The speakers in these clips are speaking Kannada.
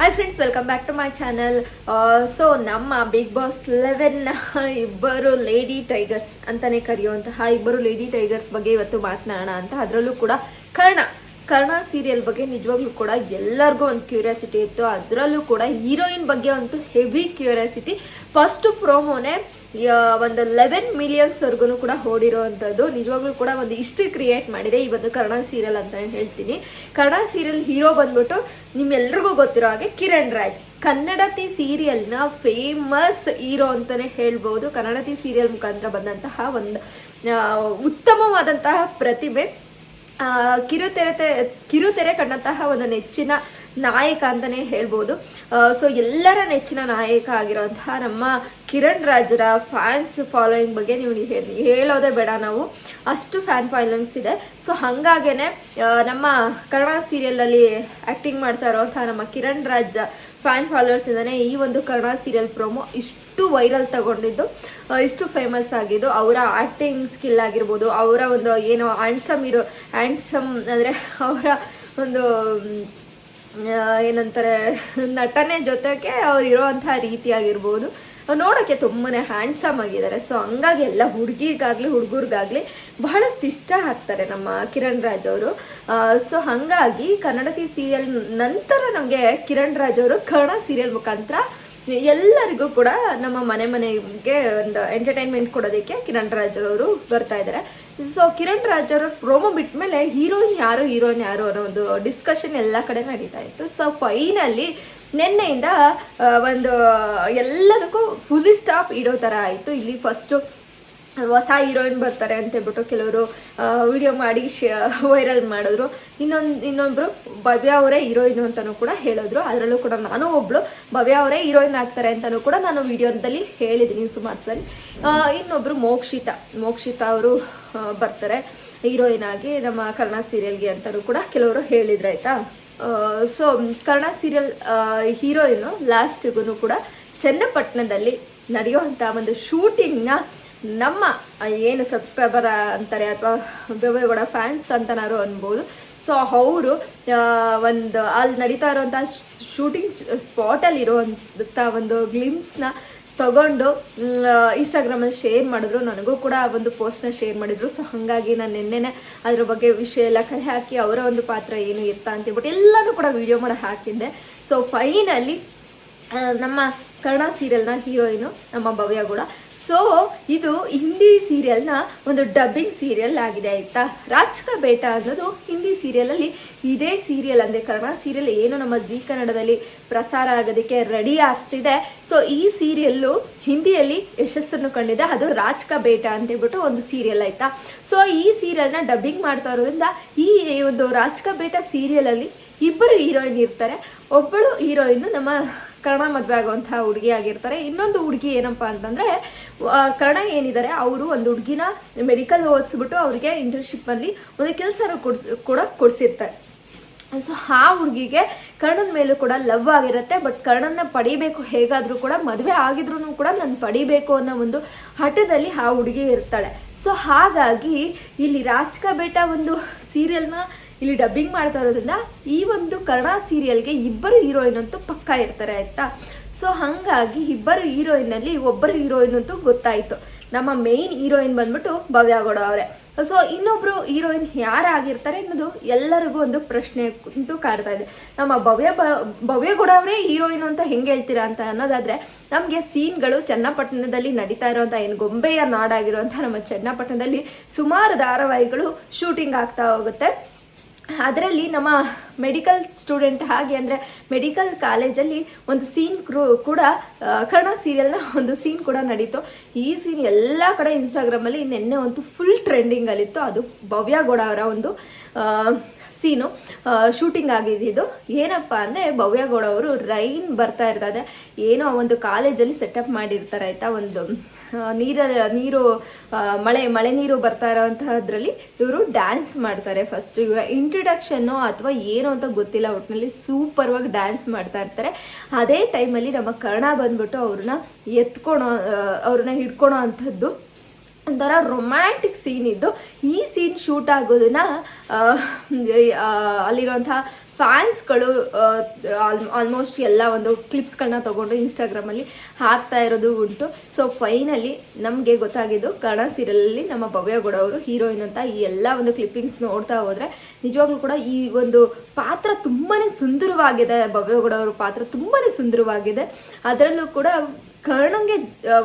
Hi friends welcome back to my channel so ನಮ್ಮ ಬಿಗ್ ಬಾಸ್ ಲೆವೆನ್ ಇಬ್ಬರು ಲೇಡಿ ಟೈಗರ್ಸ್ ಅಂತಾನೆ ಕರೆಯುವಂತಹ ಇಬ್ಬರು ಲೇಡಿ ಟೈಗರ್ಸ್ ಬಗ್ಗೆ ಇವತ್ತು ಮಾತನಾಡೋಣ ಅಂತ. ಅದರಲ್ಲೂ ಕೂಡ ಕರ್ಣ ಕರ್ಣ ಸೀರಿಯಲ್ ಬಗ್ಗೆ ನಿಜವಾಗ್ಲೂ ಕೂಡ ಎಲ್ಲರಿಗೂ ಒಂದು ಕ್ಯೂರಿಯಾಸಿಟಿ ಇತ್ತು. ಅದರಲ್ಲೂ ಕೂಡ ಹೀರೋಯಿನ್ ಬಗ್ಗೆ ಅಂತೂ ಹೆವಿ ಕ್ಯೂರಿಯಾಸಿಟಿ ಫಸ್ಟ್ ಪ್ರೋಮೋನೇ ಒಂದು ಲೆವೆನ್ ಮಿಲಿಯನ್ಸ್ ವರ್ಗು ಕೂಡ ಓಡಿರೋವಂಥದ್ದು ನಿಜವಾಗ್ಲೂ ಕೂಡ ಒಂದು ಇಷ್ಟು ಕ್ರಿಯೇಟ್ ಮಾಡಿದೆ ಈ ಒಂದು ಕನ್ನಡ ಸೀರಿಯಲ್ ಅಂತ ಹೇಳ್ತೀನಿ. ಕನ್ನಡ ಸೀರಿಯಲ್ ಹೀರೋ ಬಂದ್ಬಿಟ್ಟು ನಿಮ್ಮೆಲ್ರಿಗೂ ಗೊತ್ತಿರೋ ಹಾಗೆ ಕಿರಣ್ ರಾಜ್. ಕನ್ನಡತಿ ಸೀರಿಯಲ್ನ ಫೇಮಸ್ ಹೀರೋ ಅಂತಾನೆ ಹೇಳ್ಬೋದು. ಕನ್ನಡತಿ ಸೀರಿಯಲ್ ಮುಖಾಂತರ ಬಂದಂತಹ ಒಂದು ಉತ್ತಮವಾದಂತಹ ಪ್ರತಿಭೆ. ಕಿರುತೆರೆ ಕಿರುತೆರೆ ಕಂಡಂತಹ ಒಂದು ನೆಚ್ಚಿನ ನಾಯಕ ಅಂತಾನೆ ಹೇಳ್ಬೋದು. ಸೊ ಎಲ್ಲರ ನೆಚ್ಚಿನ ನಾಯಕ ಆಗಿರುವಂತಹ ನಮ್ಮ ಕಿರಣ್ ರಾಜರ ಫ್ಯಾನ್ಸ್ ಫಾಲೋಯಿಂಗ್ ಬಗ್ಗೆ ನೀವು ಹೇಳೋದೇ ಬೇಡ ನಾವು. ಅಷ್ಟು ಫ್ಯಾನ್ ಫಾಲೋಯಿಂಗ್ಸ್ ಇದೆ. ಸೊ ಹಾಗಾಗೇನೆ ನಮ್ಮ ಕನ್ನಡ ಸೀರಿಯಲಲ್ಲಿ ಆ್ಯಕ್ಟಿಂಗ್ ಮಾಡ್ತಾ ಇರುವಂತಹ ನಮ್ಮ ಕಿರಣ್ ರಾಜ ಫ್ಯಾನ್ ಫಾಲೋವರ್ಸ್ ಇಂದಾನೆ ಈ ಒಂದು ಕನ್ನಡ ಸೀರಿಯಲ್ ಪ್ರೋಮೋ ಇಷ್ಟು ವೈರಲ್ ತಗೊಂಡಿದ್ದು. ಇಷ್ಟು ಫೇಮಸ್ ಆಗಿದ್ದು. ಅವರ ಆ್ಯಕ್ಟಿಂಗ್ ಸ್ಕಿಲ್ ಆಗಿರ್ಬೋದು, ಅವರ ಒಂದು ಏನೋ ಆ್ಯಂಡ್ಸಮ್ ಇರೋ ಆ್ಯಂಡ್ಸಮ್ ಅಂದರೆ ಅವರ ಒಂದು ಏನಂತಾರೆ, ನಟನೆ ಜೊತೆಗೆ ಅವ್ರು ಇರೋವಂಥ ರೀತಿ ಆಗಿರ್ಬೋದು ನೋಡೋಕ್ಕೆ ತುಂಬನೇ ಹ್ಯಾಂಡ್ಸಮ್ ಆಗಿದ್ದಾರೆ. ಸೊ ಹಂಗಾಗಿ ಎಲ್ಲ ಹುಡುಗಿಗಾಗ್ಲಿ, ಹುಡುಗರಿಗಾಗಲಿ ಬಹಳಷ್ಟು ಇಷ್ಟ ಆಗ್ತಾರೆ ನಮ್ಮ ಕಿರಣ್ ರಾಜ್ ಅವರು. ಸೊ ಹಾಗಾಗಿ ಕನ್ನಡತಿ ಸೀರಿಯಲ್ ನಂತರ ನಮಗೆ ಕಿರಣ್ ರಾಜ್ ಅವರು ಕನ್ನಡ ಸೀರಿಯಲ್ ಮುಖಾಂತರ ಎಲ್ಲರಿಗೂ ಕೂಡ ನಮ್ಮ ಮನೆ ಮನೆಗೆ ಒಂದು ಎಂಟರ್ಟೈನ್ಮೆಂಟ್ ಕೊಡೋದಕ್ಕೆ ಕಿರಣ್ ರಾಜ್ ಅವರು ಬರ್ತಾ ಇದ್ದಾರೆ. ಸೊ ಕಿರಣ್ ರಾಜ್ ಅವರು ಪ್ರೋಮೋ ಬಿಟ್ಟ ಮೇಲೆ ಹೀರೋಯಿನ್ ಯಾರು ಹೀರೋಯಿನ್ ಯಾರು ಅನ್ನೋ ಒಂದು ಡಿಸ್ಕಷನ್ ಎಲ್ಲ ಕಡೆ ನಡೀತಾ ಇತ್ತು. ಸೊ ಫೈನಲಿ ನಿನ್ನೆಯಿಂದ ಒಂದು, ಎಲ್ಲದಕ್ಕೂ ಫುಲ್ ಸ್ಟಾಪ್ ಇಡೋ ಥರ ಆಯಿತು. ಇಲ್ಲಿ ಫಸ್ಟು ಹೊಸ ಹೀರೋಯಿನ್ ಬರ್ತಾರೆ ಅಂತ ಹೇಳ್ಬಿಟ್ಟು ಕೆಲವರು ವಿಡಿಯೋ ಮಾಡಿ ವೈರಲ್ ಮಾಡಿದ್ರು. ಇನ್ನೊಂದು, ಇನ್ನೊಬ್ರು ಭವ್ಯ ಅವರೇ ಹೀರೋಯಿನ್ ಅಂತಾನೂ ಕೂಡ ಹೇಳಿದ್ರು. ಅದರಲ್ಲೂ ಕೂಡ ನಾನು ಒಬ್ಳು ಭವ್ಯ ಅವರೇ ಹೀರೋಯಿನ್ ಆಗ್ತಾರೆ ಅಂತಾನೂ ಕೂಡ ನಾನು ವಿಡಿಯೋದಲ್ಲಿ ಹೇಳಿದ್ದೀನಿ ಸುಮಾರು ಸರಿ ಇನ್ನೊಬ್ರು ಮೋಕ್ಷಿತಾ. ಮೋಕ್ಷಿತಾ ಅವರು ಬರ್ತಾರೆ ಹೀರೋಯಿನ್ ಆಗಿ ನಮ್ಮ ಕನ್ನಡ ಸೀರಿಯಲ್ಗೆ ಅಂತಾನೂ ಕೂಡ ಕೆಲವರು ಹೇಳಿದ್ರು ಆಯ್ತಾ? ಸೊ ಕನ್ನಡ ಸೀರಿಯಲ್ ಹೀರೋಯಿನು ಲಾಸ್ಟಿಗೂ ಕೂಡ ಚನ್ನಪಟ್ಟಣದಲ್ಲಿ ನಡೆಯುವಂಥ ಒಂದು ಶೂಟಿಂಗ್ನ ನಮ್ಮ ಏನು ಸಬ್ಸ್ಕ್ರೈಬರ್ ಅಂತಾರೆ ಅಥವಾ ದೇವೇಗೌಡ ಫ್ಯಾನ್ಸ್ ಅಂತನಾರು ಅನ್ಬೋದು. ಸೊ ಅವರು ಒಂದು, ಅಲ್ಲಿ ನಡೀತಾ ಇರುವಂಥ ಶೂಟಿಂಗ್ ಸ್ಪಾಟಲ್ಲಿ ಇರುವಂಥ ಒಂದು ಗ್ಲಿಮ್ಸ್ನ ತಗೊಂಡು ಇನ್ಸ್ಟಾಗ್ರಾಮಲ್ಲಿ ಶೇರ್ ಮಾಡಿದ್ರು. ನನಗೂ ಕೂಡ ಆ ಒಂದು ಪೋಸ್ಟ್ನ ಶೇರ್ ಮಾಡಿದ್ರು. ಸೊ ಹಾಗಾಗಿ ನಾನು ನಿನ್ನೆನೆ ಅದ್ರ ಬಗ್ಗೆ ವಿಷಯ ಎಲ್ಲ ಕಲೆ ಹಾಕಿ, ಅವರ ಒಂದು ಪಾತ್ರ ಏನು ಎತ್ತ ಅಂತೇಳ್ಬಿಟ್ಟು ಎಲ್ಲಾನು ಕೂಡ ವಿಡಿಯೋ ಮಾಡಿ ಹಾಕಿದ್ದೆ. ಸೊ ಫೈನಲಿ ನಮ್ಮ ಕನ್ನಡ ಸೀರಿಯಲ್ನ ಹೀರೋಯಿನು ನಮ್ಮ ಭವ್ಯ ಕೂಡ. ಸೊ ಇದು ಹಿಂದಿ ಸೀರಿಯಲ್ನ ಒಂದು ಡಬ್ಬಿಂಗ್ ಸೀರಿಯಲ್ ಆಗಿದೆ ಆಯ್ತಾ? ರಾಜ್ಕ ಬೇಟ ಅನ್ನೋದು ಹಿಂದಿ ಸೀರಿಯಲಲ್ಲಿ ಇದೇ ಸೀರಿಯಲ್ ಅಂದರೆ ಕನ್ನಡ ಸೀರಿಯಲ್ ಏನು ನಮ್ಮ ಜಿ ಕನ್ನಡದಲ್ಲಿ ಪ್ರಸಾರ ಆಗೋದಕ್ಕೆ ರೆಡಿ ಆಗ್ತಿದೆ. ಸೊ ಈ ಸೀರಿಯಲ್ಲು ಹಿಂದಿಯಲ್ಲಿ ಯಶಸ್ಸನ್ನು ಕಂಡಿದೆ. ಅದು ರಾಜ್ಕ ಬೇಟ ಅಂತ ಹೇಳ್ಬಿಟ್ಟು ಒಂದು ಸೀರಿಯಲ್ ಆಯ್ತಾ? ಸೊ ಈ ಸೀರಿಯಲ್ನ ಡಬ್ಬಿಂಗ್ ಮಾಡ್ತಾ ಇರೋದ್ರಿಂದ ಈ ಒಂದು ರಾಜ್ಕ ಬೇಟ ಸೀರಿಯಲಲ್ಲಿ ಇಬ್ಬರು ಹೀರೋಯಿನ್ ಇರ್ತಾರೆ. ಒಬ್ಬಳು ಹೀರೋಯಿನ್ ನಮ್ಮ ಕರ್ಣ ಮದುವೆ ಆಗುವಂತಹ ಹುಡುಗಿ ಆಗಿರ್ತಾರೆ. ಇನ್ನೊಂದು ಹುಡುಗಿ ಏನಪ್ಪ ಅಂತಂದ್ರೆ ಕರ್ಣ ಏನಿದ್ದಾರೆ, ಅವರು ಒಂದು ಹುಡುಗಿನ ಮೆಡಿಕಲ್ ಓದಿಸ್ಬಿಟ್ಟು ಅವರಿಗೆ ಇಂಟರ್ನ್ಶಿಪ್ ಅಲ್ಲಿ ಒಂದು ಕೆಲಸ ಕೂಡ ಕೊಡಿಸಿರ್ತಾರೆ. ಸೊ ಆ ಹುಡುಗಿಗೆ ಕರ್ಣನ ಮೇಲೂ ಕೂಡ ಲವ್ ಆಗಿರುತ್ತೆ ಬಟ್ ಕರ್ಣನ ಪಡಿಬೇಕು, ಹೇಗಾದ್ರೂ ಕೂಡ ಮದುವೆ ಆಗಿದ್ರು ಕೂಡ ನಾನು ಪಡಿಬೇಕು ಅನ್ನೋ ಒಂದು ಹಠದಲ್ಲಿ ಆ ಹುಡುಗಿ ಇರ್ತಾಳೆ. ಸೊ ಹಾಗಾಗಿ ಇಲ್ಲಿ ರಾಜ್ಕ ಬೇಟ ಒಂದು ಸೀರಿಯಲ್ನ ಇಲ್ಲಿ ಡಬ್ಬಿಂಗ್ ಮಾಡ್ತಾ ಇರೋದ್ರಿಂದ ಈ ಒಂದು ಕನ್ನಡ ಸೀರಿಯಲ್ಗೆ ಇಬ್ಬರು ಹೀರೋಯಿನ್ ಅಂತೂ ಪಕ್ಕ ಇರ್ತಾರೆ ಆಯ್ತಾ? ಸೊ ಹಾಗಾಗಿ ಇಬ್ಬರು ಹೀರೋಯಿನ್ ಅಲ್ಲಿ ಒಬ್ಬರು ಹೀರೋಯಿನ್ ಅಂತೂ ಗೊತ್ತಾಯ್ತು. ನಮ್ಮ ಮೇನ್ ಹೀರೋಯಿನ್ ಬಂದ್ಬಿಟ್ಟು ಭವ್ಯಗೌಡ ಅವರೇ. ಸೊ ಇನ್ನೊಬ್ರು ಹೀರೋಯಿನ್ ಯಾರಾಗಿರ್ತಾರೆ ಅನ್ನೋದು ಎಲ್ಲರಿಗೂ ಒಂದು ಪ್ರಶ್ನೆ ಅಂತೂ ಕಾಡ್ತಾ ಇದೆ. ನಮ್ಮ ಭವ್ಯ ಬ- ಭವ್ಯಗೌಡ ಅವರೇ ಹೀರೋಯಿನ್ ಅಂತ ಹೆಂಗೆ ಹೇಳ್ತೀರಾ ಅಂತ ಅನ್ನೋದಾದ್ರೆ, ನಮಗೆ ಸೀನ್ಗಳು ಚನ್ನಪಟ್ಟಣದಲ್ಲಿ ನಡೀತಾ ಇರುವಂತ ಏನು ಗೊಂಬೆಯ ನಾಡಾಗಿರುವಂತ ನಮ್ಮ ಚನ್ನಪಟ್ಟಣದಲ್ಲಿ ಸುಮಾರು ಧಾರಾವಾಹಿಗಳು ಶೂಟಿಂಗ್ ಆಗ್ತಾ ಹೋಗುತ್ತೆ. ಅದರಲ್ಲಿ ನಮ್ಮ ಮೆಡಿಕಲ್ ಸ್ಟೂಡೆಂಟ್ ಹಾಗೆ ಅಂದರೆ ಮೆಡಿಕಲ್ ಕಾಲೇಜಲ್ಲಿ ಒಂದು ಸೀನ್ ಕೂಡ ಕನ್ನಡ ಸೀರಿಯಲ್ನ ಒಂದು ಸೀನ್ ಕೂಡ ನಡೀತು. ಈ ಸೀನ್ ಎಲ್ಲ ಕಡೆ ಇನ್ಸ್ಟಾಗ್ರಾಮಲ್ಲಿ ನಿನ್ನೆ ಒಂದು ಫುಲ್ ಟ್ರೆಂಡಿಂಗಲ್ಲಿತ್ತು ಅದು ಭವ್ಯ ಗೌಡ ಅವರ ಒಂದು ಸೀನು ಶೂಟಿಂಗ್ ಆಗಿದ್ದು ಏನಪ್ಪ ಅಂದರೆ ಭವ್ಯಗೌಡ ಅವರು ರೈನ್ ಬರ್ತಾ ಇರ್ತದೆ ಏನೋ ಒಂದು ಕಾಲೇಜಲ್ಲಿ ಸೆಟಪ್ ಮಾಡಿರ್ತಾರೆ ಆಯಿತಾ ಒಂದು ನೀರ, ನೀರು ಮಳೆ ಮಳೆ ನೀರು ಬರ್ತಾ ಇರೋಂತಹದ್ರಲ್ಲಿ ಇವರು ಡ್ಯಾನ್ಸ್ ಮಾಡ್ತಾರೆ ಫಸ್ಟ್ ಇವರ ಇಂಟ್ರಡಕ್ಷನ್ನು ಅಥವಾ ಏನು ಅಂತ ಗೊತ್ತಿಲ್ಲ ಒಟ್ಟಿನಲ್ಲಿ ಸೂಪರ್ವಾಗಿ ಡ್ಯಾನ್ಸ್ ಮಾಡ್ತಾ ಇರ್ತಾರೆ. ಅದೇ ಟೈಮಲ್ಲಿ ನಮ್ಮ ಕರ್ಣ ಬಂದ್ಬಿಟ್ಟು ಅವ್ರನ್ನ ಎತ್ಕೊಳೋ ಅವ್ರನ್ನ ಹಿಡ್ಕೊಳೋ ಅಂಥದ್ದು. ಒಂಥರ ರೊಮ್ಯಾಂಟಿಕ್ ಸೀನ್ ಇದ್ದು ಈ ಸೀನ್ ಶೂಟ್ ಆಗೋದನ್ನ ಅಲ್ಲಿರುವಂತಹ ಫ್ಯಾನ್ಸ್ಗಳು ಆಲ್ಮೋಸ್ಟ್ ಎಲ್ಲ ಒಂದು ಕ್ಲಿಪ್ಸ್ಗಳನ್ನ ತಗೊಂಡು ಇನ್ಸ್ಟಾಗ್ರಾಮಲ್ಲಿ ಹಾಕ್ತಾ ಇರೋದು ಉಂಟು. ಸೊ ಫೈನಲಿ ನಮಗೆ ಗೊತ್ತಾಗಿದ್ದು ಕನ್ನಡ ಸೀರಿಯಲಲ್ಲಿ ನಮ್ಮ ಭವ್ಯಗೌಡ ಅವರು ಹೀರೋಯಿನ್ ಅಂತ ಈ ಎಲ್ಲ ಒಂದು ಕ್ಲಿಪ್ಪಿಂಗ್ಸ್ ನೋಡ್ತಾ ಹೋದರೆ ನಿಜವಾಗ್ಲೂ ಕೂಡ ಈ ಒಂದು ಪಾತ್ರ ತುಂಬಾ ಸುಂದರವಾಗಿದೆ. ಭವ್ಯಗೌಡ ಅವರ ಪಾತ್ರ ತುಂಬಾ ಸುಂದರವಾಗಿದೆ. ಅದರಲ್ಲೂ ಕೂಡ ಕರ್ಣಂಗೆ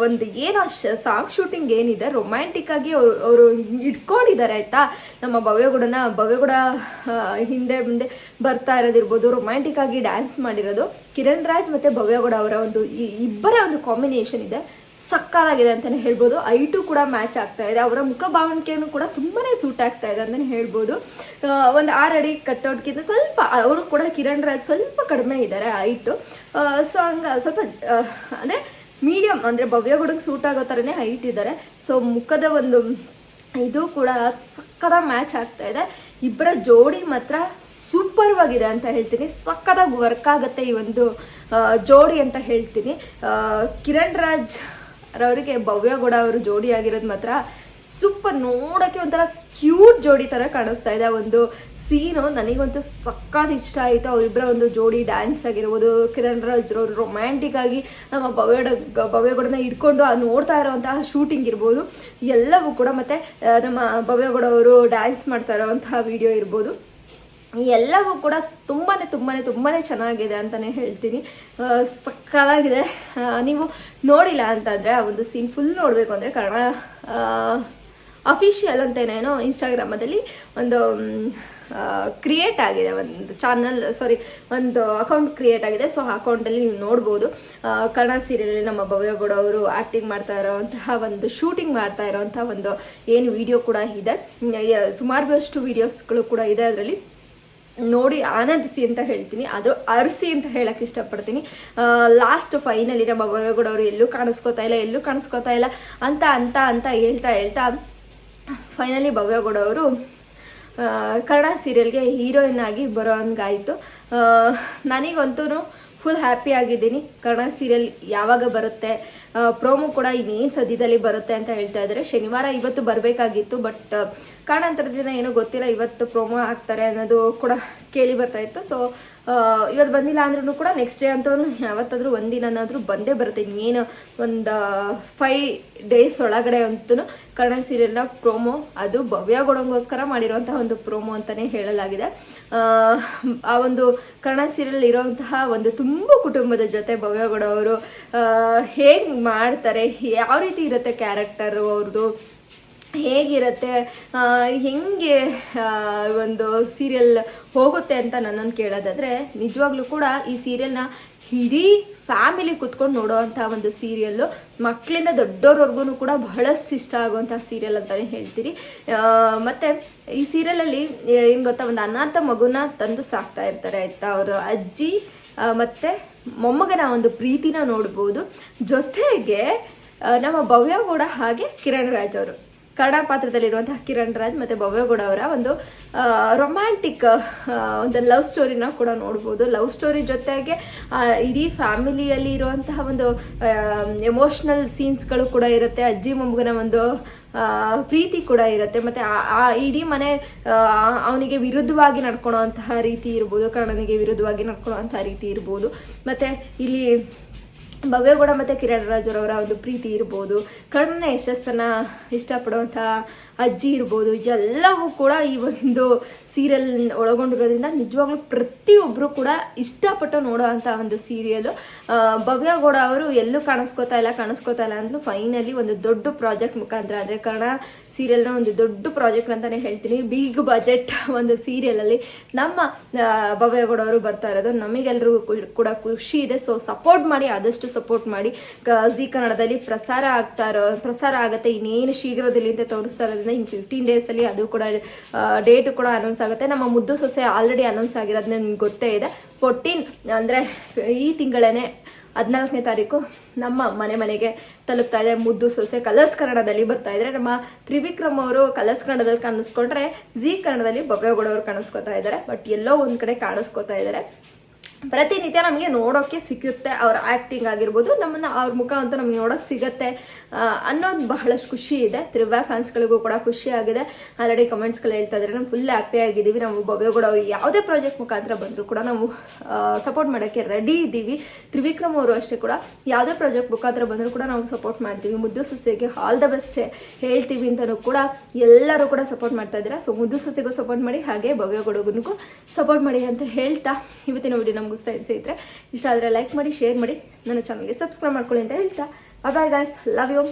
ಒಂದು ಏನು ಸಾಂಗ್ ಶೂಟಿಂಗ್ ಏನಿದೆ ರೊಮ್ಯಾಂಟಿಕ್ ಆಗಿ ಅವರು ಇಟ್ಕೊಂಡಿದ್ದಾರೆ, ಆಯ್ತಾ? ನಮ್ಮ ಭವ್ಯಗೂಡನ, ಭವ್ಯಗೂಡ ಹಿಂದೆ ಮುಂದೆ ಬರ್ತಾ ಇರೋದಿರ್ಬೋದು ರೊಮ್ಯಾಂಟಿಕ್ ಆಗಿ ಡ್ಯಾನ್ಸ್ ಮಾಡಿರೋದು. ಕಿರಣ್ ರಾಜ್ ಮತ್ತೆ ಭವ್ಯಗೌಡ ಅವರ ಒಂದು ಇಬ್ಬರ ಒಂದು ಕಾಂಬಿನೇಷನ್ ಇದೆ. ಸಕ್ಕತ್ತಾಗಿದೆ ಅಂತಾನೆ ಹೇಳ್ಬೋದು. ಐಟು ಕೂಡ ಮ್ಯಾಚ್ ಆಗ್ತಾ ಇದೆ. ಅವರ ಮುಖ ಭಾವನಿಕೆಯನ್ನು ಕೂಡ ತುಂಬಾನೇ ಸೂಟ್ ಆಗ್ತಾ ಇದೆ ಅಂತಾನೆ ಹೇಳ್ಬೋದು. ಒಂದು ಆರು ಅಡಿ ಕಟ್ಔಟ್ಗಿಂತ ಸ್ವಲ್ಪ, ಅವರು ಕೂಡ ಕಿರಣ್ ರಾಜ್ ಸ್ವಲ್ಪ ಕಡಿಮೆ ಇದ್ದಾರೆ ಐಟು. ಸೊ ಹಂಗ, ಸ್ವಲ್ಪ ಅಂದ್ರೆ ಮೀಡಿಯಂ ಅಂದ್ರೆ ಭವ್ಯಗೌಡಗೆ ಸೂಟ್ ಆಗೋ ಥರನೇ ಹೈಟ್ ಇದ್ದಾರೆ ಸೊ ಮುಖದ ಒಂದು ಇದು ಕೂಡ ಸಕ್ಕದ ಮ್ಯಾಚ್ ಆಗ್ತಾ ಇದೆ. ಇಬ್ಬರ ಜೋಡಿ ಮಾತ್ರ ಸೂಪರ್ ಆಗಿದೆ ಅಂತ ಹೇಳ್ತೀನಿ. ಸಕ್ಕದಾಗಿ ವರ್ಕ್ ಆಗುತ್ತೆ ಈ ಒಂದು ಜೋಡಿ ಅಂತ ಹೇಳ್ತೀನಿ. ಕಿರಣ್ ರಾಜ್ ರವರಿಗೆ ಭವ್ಯಗೌಡ ಅವರು ಜೋಡಿ ಆಗಿರೋದು ಮಾತ್ರ ಸೂಪರ್ ನೋಡೋಕ್ಕೆ ಒಂಥರ ಕ್ಯೂಟ್ ಜೋಡಿ ತರ ಕಾಣಿಸ್ತಾ ಇದೆ ಒಂದು ಸೀನು ನನಗಂತೂ ಸಕ್ಕತ್ ಇಷ್ಟ ಆಯಿತು. ಅವರಿಬ್ಬರ ಒಂದು ಜೋಡಿ ಡ್ಯಾನ್ಸ್ ಆಗಿರ್ಬೋದು, ಕಿರಣ್ ರಾಜ್ ಅವರು ರೊಮ್ಯಾಂಟಿಕ್ ಆಗಿ ನಮ್ಮ ಭವ್ಯಡ ಭವ್ಯಗೌಡನ ಇಟ್ಕೊಂಡು ಆ ನೋಡ್ತಾ ಇರೋವಂತಹ ಶೂಟಿಂಗ್ ಇರ್ಬೋದು. ಎಲ್ಲವೂ ಕೂಡ ಮತ್ತೆ ನಮ್ಮ ಭವ್ಯಗೌಡ ಅವರು ಡ್ಯಾನ್ಸ್ ಮಾಡ್ತಾ ಇರೋವಂತಹ ವಿಡಿಯೋ ಇರ್ಬೋದು. ಎಲ್ಲವೂ ಕೂಡ ತುಂಬಾನೇ ತುಂಬಾನೇ ತುಂಬಾನೇ ಚೆನ್ನಾಗಿದೆ ಅಂತಾನೆ ಹೇಳ್ತೀನಿ. ಸಕ್ಕತ್ತಾಗಿದೆ ನೀವು ನೋಡಿಲ್ಲ ಅಂತಂದ್ರೆ ಆ ಒಂದು ಸೀನ್ ಫುಲ್ ನೋಡಬೇಕು ಅಂದ್ರೆ ಕನ್ನಡ ಅಫಿಷಿಯಲ್ ಅಂತೇನೇನೋ ಇನ್ಸ್ಟಾಗ್ರಾಮದಲ್ಲಿ ಒಂದು ಕ್ರಿಯೇಟ್ ಆಗಿದೆ ಒಂದು ಚಾನಲ್ ಸಾರಿ ಒಂದು ಅಕೌಂಟ್ ಕ್ರಿಯೇಟ್ ಆಗಿದೆ. ಸೊ ಆ ಅಕೌಂಟಲ್ಲಿ ನೀವು ನೋಡ್ಬೋದು. ಕನ್ನಡ ಸೀರಿಯಲ್ ನಮ್ಮ ಭವ್ಯಗೌಡ ಅವರು ಆ್ಯಕ್ಟಿಂಗ್ ಮಾಡ್ತಾ ಇರೋವಂತಹ ಒಂದು ಶೂಟಿಂಗ್ ಮಾಡ್ತಾ ಇರೋವಂಥ ಒಂದು ಏನು ವಿಡಿಯೋ ಕೂಡ ಇದೆ. ಸುಮಾರು ಅಷ್ಟು ವಿಡಿಯೋಸ್ಗಳು ಕೂಡ ಇದೆ ಅದರಲ್ಲಿ. ನೋಡಿ, ಆನಂದಿಸಿ ಅಂತ ಹೇಳ್ತೀನಿ. ಆದರೂ ಅರಸಿ ಅಂತ ಹೇಳಕ್ ಇಷ್ಟಪಡ್ತೀನಿ. ಲಾಸ್ಟ್ ಫೈನಲಿ ನಮ್ಮ ಭವ್ಯಗೌಡ ಅವರು ಎಲ್ಲೂ ಕಾಣಿಸ್ಕೋತಾ ಇಲ್ಲ, ಎಲ್ಲೂ ಕಾಣಿಸ್ಕೋತಾ ಇಲ್ಲ ಅಂತ ಅಂತ ಅಂತ ಹೇಳ್ತಾ ಹೇಳ್ತಾ ಫೈನಲಿ ಭವ್ಯಗೌಡ ಅವರು ಕನ್ನಡ ಸೀರಿಯಲ್ಗೆ ಹೀರೋಯಿನ್ ಆಗಿ ಬರೋ ಹಂಗಾಯಿತು. ನನಗಂತೂ ಫುಲ್ ಹ್ಯಾಪಿ ಆಗಿದ್ದೀನಿ. ಕನ್ನಡ ಸೀರಿಯಲ್ ಯಾವಾಗ ಬರುತ್ತೆ ಪ್ರೋಮೋ ಕೂಡ ಇನ್ನೇನು ಸದ್ಯದಲ್ಲಿ ಬರುತ್ತೆ ಅಂತ ಹೇಳ್ತಾ ಇದ್ದಾರೆ. ಶನಿವಾರ ಇವತ್ತು ಬರಬೇಕಾಗಿತ್ತು ಬಟ್ ಕಾರಣಾಂತರದ ದಿನ ಏನೂ ಗೊತ್ತಿಲ್ಲ. ಇವತ್ತು ಪ್ರೋಮೋ ಆಗ್ತಾರೆ ಅನ್ನೋದು ಕೂಡ ಕೇಳಿ ಬರ್ತಾ ಇತ್ತು. ಸೊ ಇವತ್ತು ಬಂದಿಲ್ಲ ಅಂದ್ರೂ ಕೂಡ ನೆಕ್ಸ್ಟ್ ಡೇ ಅಂತೂ ಯಾವತ್ತಾದ್ರೂ ಒಂದಿನಾದ್ರೂ ಬಂದೇ ಬರುತ್ತೆ. ಏನು ಒಂದು ಫೈವ್ ಡೇಸ್ ಒಳಗಡೆ ಅಂತೂ ಕನ್ನಡ ಸೀರಿಯಲ್ನ ಪ್ರೋಮೋ ಅದು ಭವ್ಯಗೌಡಂಗೋಸ್ಕರ ಮಾಡಿರುವಂತಹ ಒಂದು ಪ್ರೋಮೋ ಅಂತಾನೆ ಹೇಳಲಾಗಿದೆ. ಆ, ಒಂದು ಕನ್ನಡ ಸೀರಿಯಲ್ ಇರುವಂತಹ ಒಂದು ತುಂಬ ಕುಟುಂಬದ ಜೊತೆ ಭವ್ಯಗೌಡ ಅವರು ಹೇಗೆ ಮಾಡ್ತಾರೆ ಯಾವ ರೀತಿ ಇರುತ್ತೆ ಕ್ಯಾರೆಕ್ಟರು ಅವ್ರದ್ದು ಹೇಗಿರುತ್ತೆ? ಹೆಂಗೆ ಒಂದು ಸೀರಿಯಲ್ ಹೋಗುತ್ತೆ ಅಂತ ನನ್ನನ್ನು ಕೇಳೋದಾದರೆ, ನಿಜವಾಗ್ಲೂ ಕೂಡ ಈ ಸೀರಿಯಲ್ನ ಇಡೀ ಫ್ಯಾಮಿಲಿ ಕುತ್ಕೊಂಡು ನೋಡುವಂಥ ಒಂದು ಸೀರಿಯಲ್ಲು ಮಕ್ಕಳಿಂದ ದೊಡ್ಡವ್ರವರೆಗೂ ಕೂಡ ಬಹಳಷ್ಟು ಇಷ್ಟ ಆಗುವಂಥ ಸೀರಿಯಲ್ ಅಂತಲೇ ಹೇಳ್ತೀರಿ. ಮತ್ತು ಈ ಸೀರಿಯಲಲ್ಲಿ ಏನು ಗೊತ್ತಾ, ಒಂದು ಅನಾಥ ಮಗುನ ತಂದು ಸಾಕ್ತಾ ಇರ್ತಾರೆ ಆಯ್ತಾ? ಅವರು ಅಜ್ಜಿ ಮತ್ತೆ ಮೊಮ್ಮಗನ ಒಂದು ಪ್ರೀತಿನ ನೋಡ್ಬೋದು. ಜೊತೆಗೆ ನಮ್ಮ ಭವ್ಯ ಕೂಡ ಹಾಗೆ ಕಿರಣ್ ರಾಜ್ ಅವರು. ಕನ್ನಡ ಪಾತ್ರದಲ್ಲಿರುವಂತಹ ಕಿರಣ್ ರಾಜ್ ಮತ್ತೆ ಭವ್ಯಗೌಡ ಅವರ ಒಂದು ರೊಮ್ಯಾಂಟಿಕ್ ಒಂದು ಲವ್ ಸ್ಟೋರಿನ ಕೂಡ ನೋಡ್ಬೋದು. ಲವ್ ಸ್ಟೋರಿ ಜೊತೆಗೆ ಇಡೀ ಫ್ಯಾಮಿಲಿಯಲ್ಲಿ ಇರುವಂತಹ ಒಂದು ಎಮೋಷ್ನಲ್ ಸೀನ್ಸ್ಗಳು ಕೂಡ ಇರುತ್ತೆ. ಅಜ್ಜಿ, ಮೊಮ್ಮಗನ ಒಂದು ಪ್ರೀತಿ ಕೂಡ ಇರುತ್ತೆ. ಮತ್ತೆ ಆ- ಇಡೀ ಮನೆ ಅವನಿಗೆ ವಿರುದ್ಧವಾಗಿ ನಡ್ಕೊಳ್ಳೋ ರೀತಿ ಇರ್ಬೋದು. ಕರ್ಣನಿಗೆ ವಿರುದ್ಧವಾಗಿ ನಡ್ಕೊಳ್ಳೋ ರೀತಿ ಇರ್ಬೋದು. ಮತ್ತೆ ಇಲ್ಲಿ ಭವ್ಯಗೌಡ ಮತ್ತು ಕಿರಣ್ ರಾಜುರವರ ಒಂದು ಪ್ರೀತಿ ಇರ್ಬೋದು ಕಣ್ಣ ಯಶಸ್ಸನ್ನು ಇಷ್ಟಪಡುವಂಥ ಅಜ್ಜಿ ಇರ್ಬೋದು, ಎಲ್ಲವೂ ಕೂಡ ಈ ಒಂದು ಸೀರಿಯಲ್ ಒಳಗೊಂಡಿರೋದ್ರಿಂದ ನಿಜವಾಗ್ಲೂ ಪ್ರತಿಯೊಬ್ಬರು ಕೂಡ ಇಷ್ಟಪಟ್ಟು ನೋಡೋವಂಥ ಒಂದು ಸೀರಿಯಲು ಭವ್ಯಗೌಡ ಅವರು ಎಲ್ಲೂ ಕಾಣಿಸ್ಕೋತಾ ಇಲ್ಲ ಕಾಣಿಸ್ಕೋತಾ ಇಲ್ಲ ಅಂದ್ರೆ ಫೈನಲಿ ಒಂದು ದೊಡ್ಡ ಪ್ರಾಜೆಕ್ಟ್ ಮುಖಾಂತರ. ಅಂದರೆ ಕನ್ನಡ ಸೀರಿಯಲ್ನ ಒಂದು ದೊಡ್ಡ ಪ್ರಾಜೆಕ್ಟ್ ಅಂತಾನೆ ಹೇಳ್ತೀನಿ. ಬಿಗ್ ಬಜೆಟ್ ಒಂದು ಸೀರಿಯಲಲ್ಲಿ ನಮ್ಮ ಭವ್ಯಗೌಡ ಅವರು ಬರ್ತಾ ಇರೋದು. ನಮಗೆಲ್ಲರಿಗೂ ಕೂಡ ಖುಷಿ ಇದೆ. ಸೊ ಸಪೋರ್ಟ್ ಮಾಡಿ ಆದಷ್ಟು ಸಪೋರ್ಟ್ ಮಾಡಿ ಜಿ ಕನ್ನಡದಲ್ಲಿ ಪ್ರಸಾರ ಆಗ್ತಾ ಇರೋ, ಪ್ರಸಾರ ಆಗುತ್ತೆ, ಇನ್ನೇನು ಶೀಘ್ರದಲ್ಲಿ ಅಂತ ತೋರಿಸ್ತಾ ಇರೋದ್ರಿಂದ ಇನ್ನು ಫಿಫ್ಟೀನ್ ಡೇಸಲ್ಲಿ ಅದು ಕೂಡ ಡೇಟ್ ಕೂಡ ಅನೌನ್ಸ್ ಆಗುತ್ತೆ. ನಮ್ಮ ಮುದ್ದು ಸೊಸೆ ಆಲ್ರೆಡಿ ಅನೌನ್ಸ್ ಆಗಿರೋದ್ ನಿಮ್ಗೆ ಗೊತ್ತೇ ಇದೆ. ಫೋರ್ಟೀನ್ ಅಂದರೆ ಈ ತಿಂಗಳೇ ಹದಿನಾಲ್ಕನೇ ತಾರೀಕು ನಮ್ಮ ಮನೆ ಮನೆಗೆ ತಲುಪ್ತಾ ಇದೆ. ಮುದ್ದು ಸೊಸೆ ಕಲರ್ಸ್ ಕನ್ನಡದಲ್ಲಿ ಬರ್ತಾ ಇದ್ರೆ ನಮ್ಮ ತ್ರಿವಿಕ್ರಮ್ ಅವರು ಕಲರ್ಸ್ ಕನ್ನಡದಲ್ಲಿ ಕಾಣಿಸ್ಕೊಂಡ್ರೆ ಜಿ ಕನ್ನಡದಲ್ಲಿ ಬೊಬ್ಬೆಗೌಡ ಅವರು ಕಾಣಿಸ್ಕೊತಾ ಇದ್ದಾರೆ. ಬಟ್ ಎಲ್ಲೋ ಒಂದ್ ಕಡೆ ಕಾಣಿಸ್ಕೊತಾ ಇದ್ದಾರೆ. ಪ್ರತಿನಿತ್ಯ ನಮಗೆ ನೋಡೋಕೆ ಸಿಗುತ್ತೆ, ಅವ್ರ ಆಕ್ಟಿಂಗ್ ಆಗಿರ್ಬೋದು, ನಮ್ಮನ್ನ ಅವ್ರ ಮುಖ ಅಂತ ನಮ್ಗೆ ನೋಡೋಕೆ ಸಿಗುತ್ತೆ. ಅನ್ನೋದು ಬಹಳಷ್ಟು ಖುಷಿ ಇದೆ. ತ್ರಿವ್ಯಾ ಫ್ಯಾನ್ಸ್ಗಳಿಗೂ ಕೂಡ ಖುಷಿ ಆಗಿದೆ. ಆಲ್ರೆಡಿ ಕಮೆಂಟ್ಸ್ಗಳು ಹೇಳ್ತಾ ಇದ್ದಾರೆ ನಾವು ಫುಲ್ ಹ್ಯಾಪಿ ಆಗಿದ್ದೀವಿ. ನಾವು ಭವ್ಯಗೌಡ ಕೂಡ ಯಾವುದೇ ಪ್ರಾಜೆಕ್ಟ್ ಮುಖಾಂತರ ಬಂದರೂ ಕೂಡ ನಾವು ಸಪೋರ್ಟ್ ಮಾಡೋಕ್ಕೆ ರೆಡಿ ಇದ್ದೀವಿ. ತ್ರಿವಿಕ್ರಮ್ ಅವರು ಅಷ್ಟೇ ಕೂಡ ಯಾವುದೇ ಪ್ರಾಜೆಕ್ಟ್ ಮುಖಾಂತರ ಬಂದರೂ ಕೂಡ ನಾವು ಸಪೋರ್ಟ್ ಮಾಡ್ತೀವಿ. ಮುದ್ದು ಸಸ್ಯಗೆ ಆಲ್ ದ ಬೆಸ್ಟ್ ಹೇಳ್ತೀವಿ ಅಂತಲೂ ಕೂಡ ಎಲ್ಲರೂ ಕೂಡ ಸಪೋರ್ಟ್ ಮಾಡ್ತಾ ಇದ್ದೀರಾ. ಸೊ ಮುದ್ದು ಸಸ್ಯಗೂ ಸಪೋರ್ಟ್ ಮಾಡಿ, ಹಾಗೆ ಭವ್ಯ ಸಪೋರ್ಟ್ ಮಾಡಿ ಅಂತ ಹೇಳ್ತಾ ಇವತ್ತಿನ ವಿಡಿಯೋ ನಮ್ಗೆ ಸ್ನೇಹಿತರೆ, ಇಷ್ಟ ಆದರೆ ಲೈಕ್ ಮಾಡಿ ಶೇರ್ ಮಾಡಿ, ನನ್ನ ಚಾನಲ್ಗೆ ಸಬ್ಸ್ಕ್ರೈಬ್ ಮಾಡ್ಕೊಳ್ಳಿ ಅಂತ ಹೇಳ್ತಾ. Bye guys love you